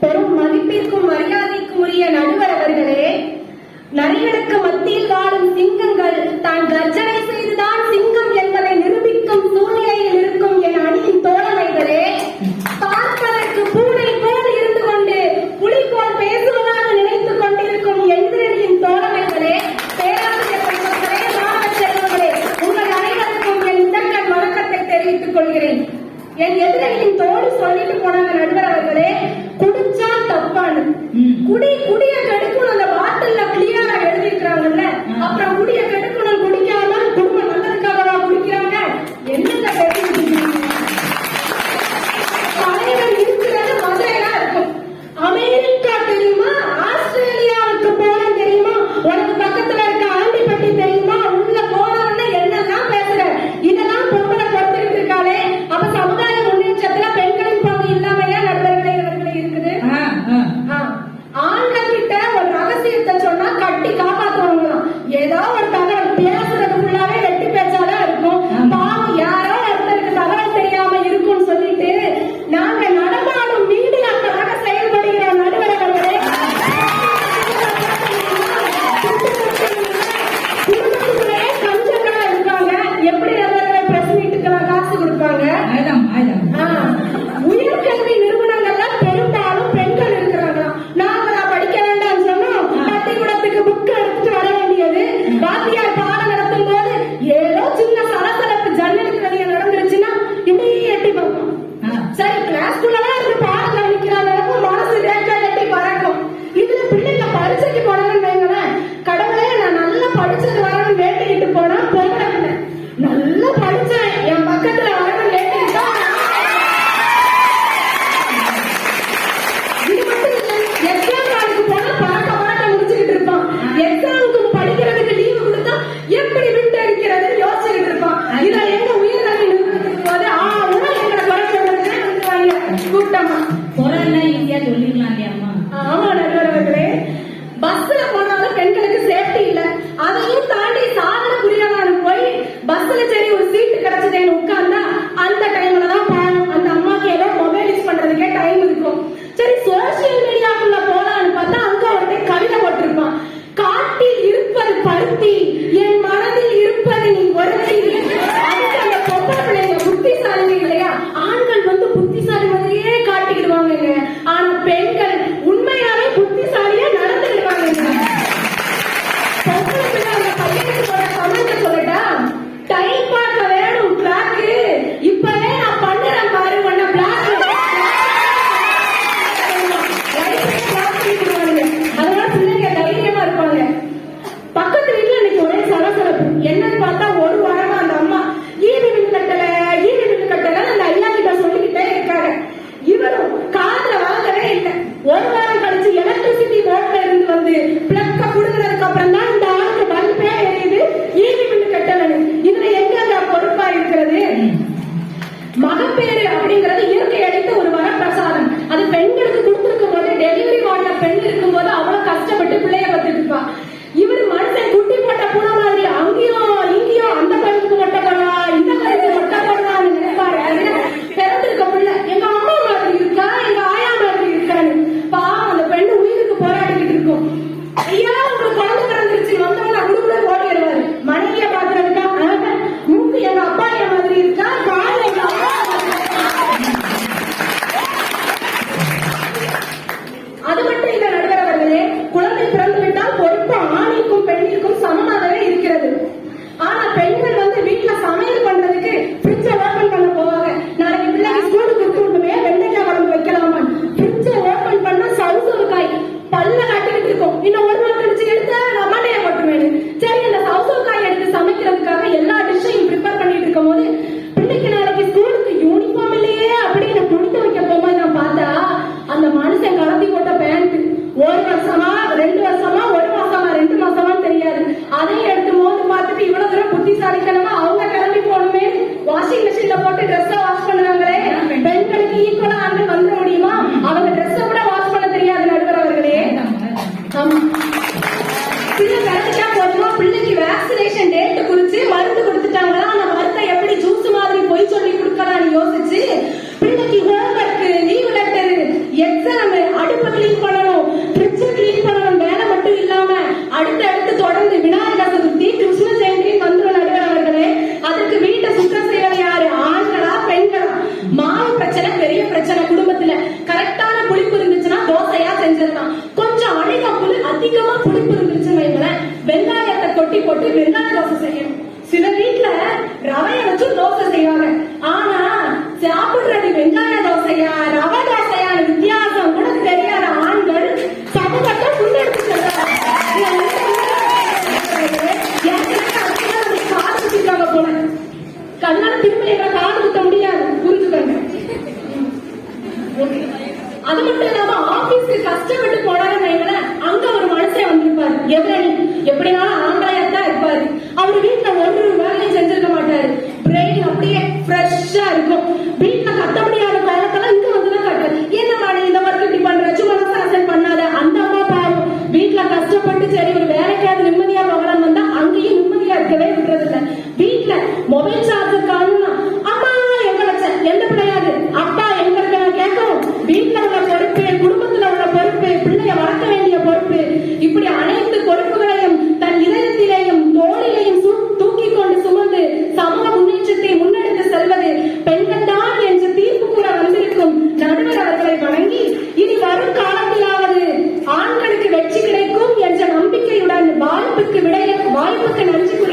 பெரும் மதிப்பிற்கும் மரியாதைக்கும் உரிய நடுவர் அவர்களே நரிகளுக்கு மத்தியில் வாழும் சிங்கங்கள் தான் கர்ஜனை செய்துதான் சிங்கம் என்பதை நிரூபிக்கும் சூழ்நிலையில் இருக்கும் என் அணியின் தோழமைகளே பார்ப்பதற்கு பூனை போல் இருந்து கொண்டு புலி போல் பேசுவதாக நினைத்துக் கொண்டிருக்கும் எந்திரனின் தோழமைகளே பேராசிரியர்களே மாணவ செல்வங்களே உங்கள் அனைவருக்கும் என் இடங்கள் வணக்கத்தை தெரிவித்துக் கொள்கிறேன். என் குடி குடிய Amen. வேக்சினேஷன் டேட் குறிச்சு மருந்து கொடுத்துட்டாங்களா? அந்த மருந்தை எப்படி ஜூஸ் மாதிரி பொய் சொல்லி கொடுக்கலாம் யோசிச்சு பிள்ளைக்கு வெங்காய தோசையா ரவை தோசையா வித்தியாசம். கூட தெரியாத ஆண்கள் சமூகத்தை முன்னெடுத்து செல்றாங்க போல. கண்ணால் திரும்ப எங்களை காது குத்த முடியாது. புரிஞ்சுக்கங்க. அது மட்டும் இல்லாம ஆபீஸ்க்கு கஷ்டப்பட்டு போனாலும் எங்களை அங்க ஒரு மனுஷன் வந்திருப்பாரு. எப்படி எப்படினாலும் ஆம்பளையா தான் இருப்பாரு. அவரு வீட்டுல வாய்ப்புக்கு விடையில வாய்ப்புக்கு நன்றி